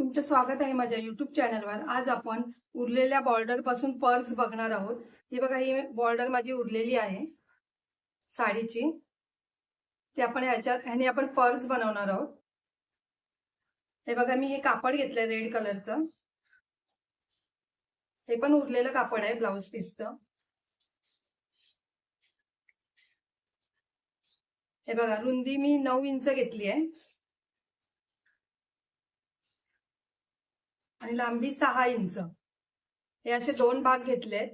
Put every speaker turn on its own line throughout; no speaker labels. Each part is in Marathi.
तुमचं स्वागत आहे माझ्या युट्यूब चॅनलवर आज आपण उरलेल्या बॉर्डरपासून पर्स बघणार आहोत. ही बघा ही बॉर्डर माझी उरलेली आहे. साडीची. ते आपण ह्याच्या ह्याने आपण पर्स बनवणार आहोत. हे बघा मी हे कापड घेतलंय रेड कलरचं हे पण उरलेलं कापड आहे ब्लाऊज पीसचं हे बघा रुंदी मी नऊ इंच घेतली आहे. आणि लांबी सहा इंच. हे असे दोन भाग घेतले.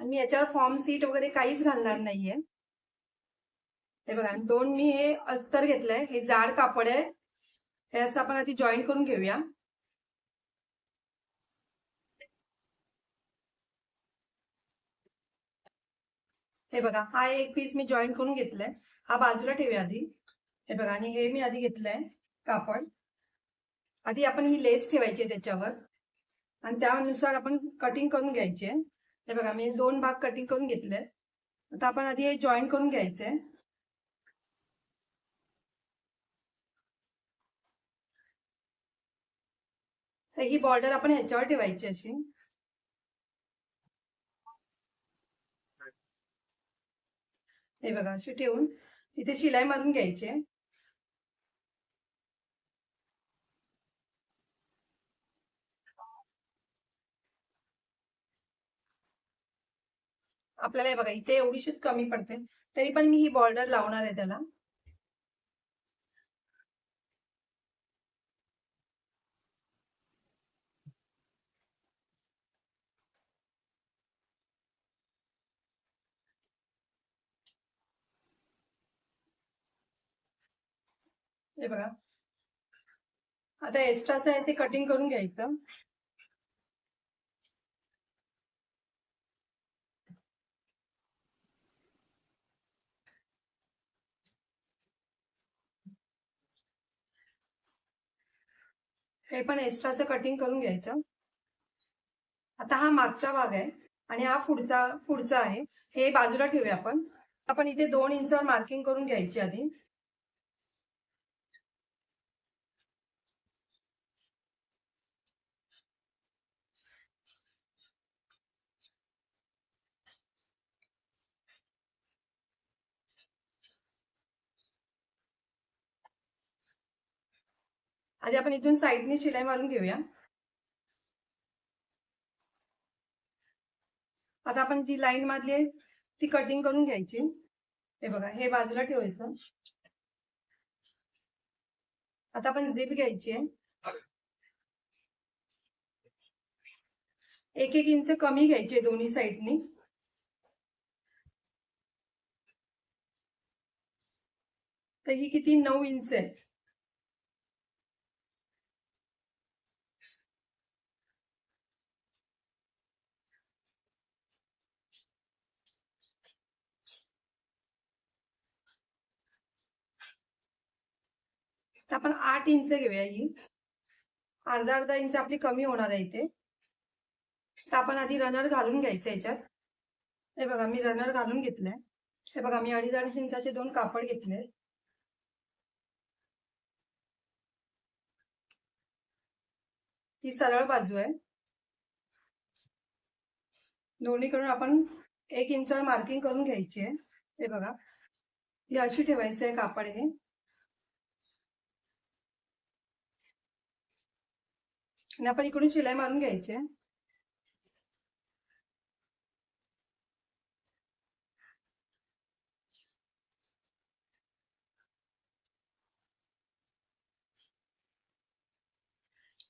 आणि मी याच्यावर फॉर्म सीट वगैरे काहीच घालणार नाहीये. हे बघा दोन मी हे अस्तर घेतलंय. हे जाड कापड आहे. हे असं आपण आधी जॉईन करून घेऊया. हे बघा हा एक पीस मी जॉईन करून घेतलाय. हा बाजूला ठेवूया आधी. हे बघा आणि हे मी आधी घेतलंय कापड. आधी आपण ही लेस ठेवायची त्याच्यावर. आणि त्यानुसार आपण कटिंग करून घ्यायचे. हे बघा मी दोन भाग कटिंग करून घेतले. आता आपण आधी हे जॉईन करून घ्यायचे. तर ही बॉर्डर आपण ह्याच्यावर ठेवायची अशी. हे बघा अशी ठेवून इथे शिलाई मारून घ्यायची. आपल्याला हे बघा इथे एवढीशीच कमी पडते. तरी पण मी ही बॉर्डर लावणार आहे त्याला. हे बघा. आता एक्स्ट्राचं आहे ते कटिंग करून घ्यायचं. हे पण एक्स्ट्राचं कटिंग करून घ्यायचं. आता हा मागचा भाग आहे आणि हा पुढचा पुढचा आहे. हे बाजूला ठेवूया आपण. आपण इथे दोन इंचावर मार्किंग करून घ्यायची आधी. आधी आपण इथून साईडने शिलाई मारून घेऊया. आता आपण जी लाईन मारली आहे ती कटिंग करून घ्यायची. हे बघा हे बाजूला ठेवायचं. आता आपण झिप घ्यायची आहे. एक एक इंच कमी घ्यायचे दोन्ही साईडनी. तर ही किती? नऊ इंच आहे. तर आपण आठ इंच घेऊया ही. अर्धा अर्धा इंच आपली कमी होणार आहे इथे. तर आपण आधी रनर घालून घ्यायचं याच्यात. हे बघा मी रनर घालून घेतलंय. हे बघा मी अडीच अडीच इंचाचे दोन कापड घेतले. ती सरळ बाजू आहे. दोन्हीकडून आपण एक इंचावर मार्किंग करून घ्यायची आहे. हे बघा ही अशी ठेवायचं आहे कापड हे. आणि आपण इकडून शिलाई मारून घ्यायची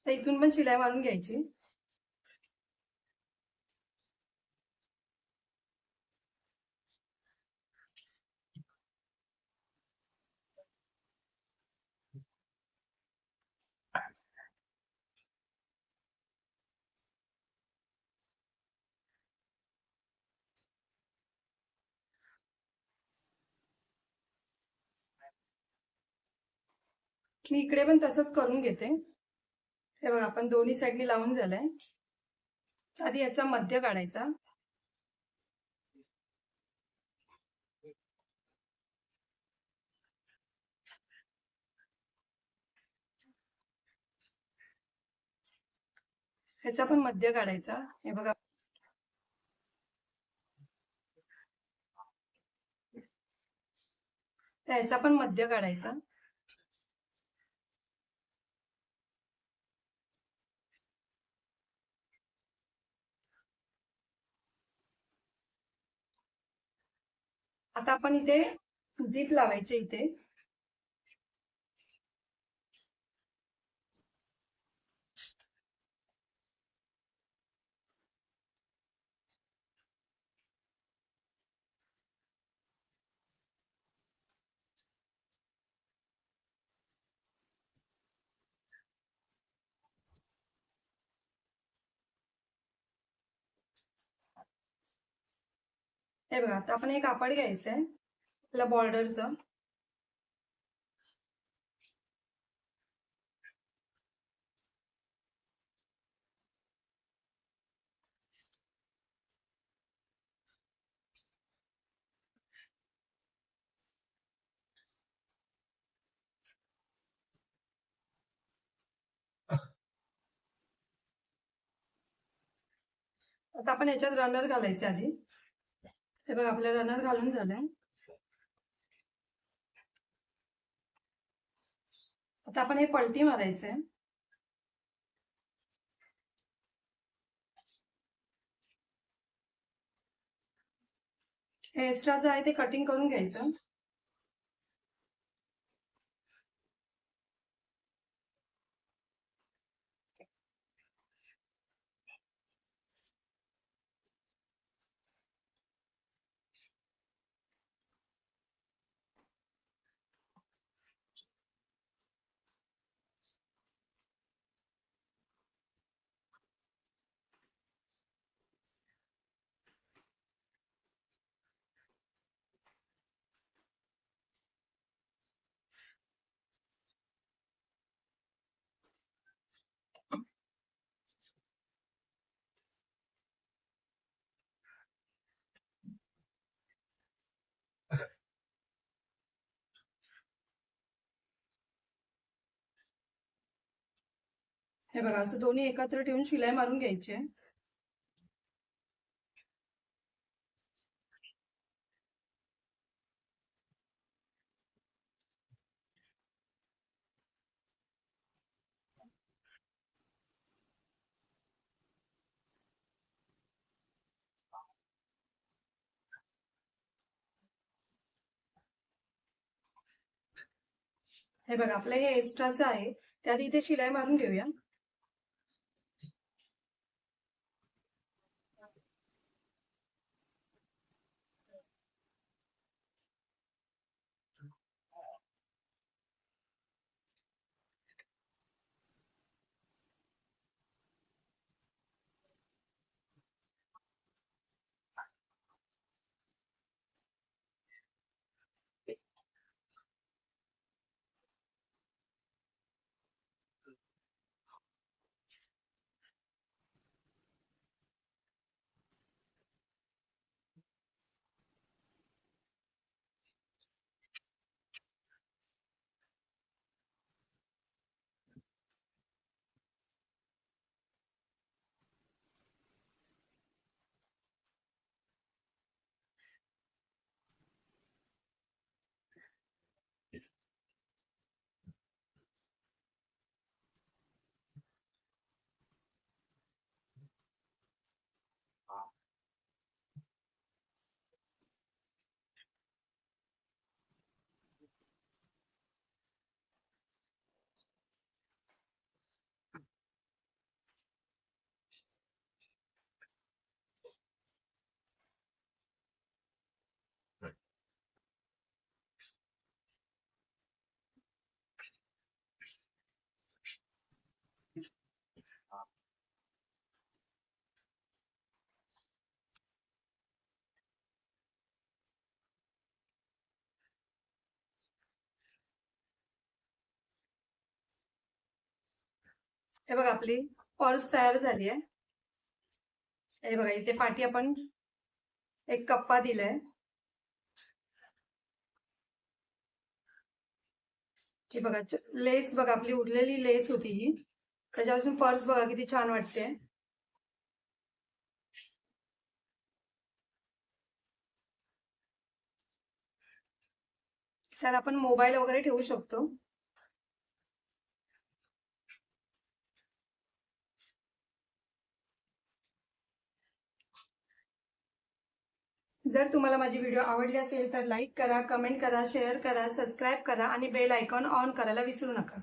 तर इथून पण शिलाई मारून घ्यायची. मी इकडे पण तसंच करून घेते. हे बघा आपण दोन्ही साईडनी लावून झालंय. आधी याचा मध्य काढायचा. ह्याचा पण मध्य काढायचा. हे बघा. त्याचा पण मध्य काढायचा. आता आपण इथे झीप लावायचे इथे. हे बघा आता आपण हे कापड घ्यायचंय आपल्या बॉर्डरचं. आता आपण याच्यात रनर घालायचे आधी. हे बघा आपल्या रनर घालून झालंय. आता आपण हे पलटी मारायचंय. हे एक्स्ट्राचं आहे ते कटिंग करून घ्यायचं. हे बघा असं दोन्ही एकत्र ठेवून शिलाई मारून घ्यायची आहे. हे बघा आपलं हे एक्स्ट्राचं आहे त्यात इथे शिलाई मारून घेऊया. हे बघा आपली पर्स तयार झाली आहे हे बघा इथे पाठी आपण एक कप्पा दिलाय. हे बघा लेस बघा आपली उरलेली लेस होती ही. त्याच्यापासून पर्स बघा किती छान वाटते त्यात आपण मोबाईल वगैरे ठेवू शकतो. जर तुम्हाला माझी व्हिडिओ आवडली असेल तर लाईक करा कमेंट करा शेअर करा सबस्क्राईब करा आणि बेल आयकॉन ऑन करायला विसरू नका.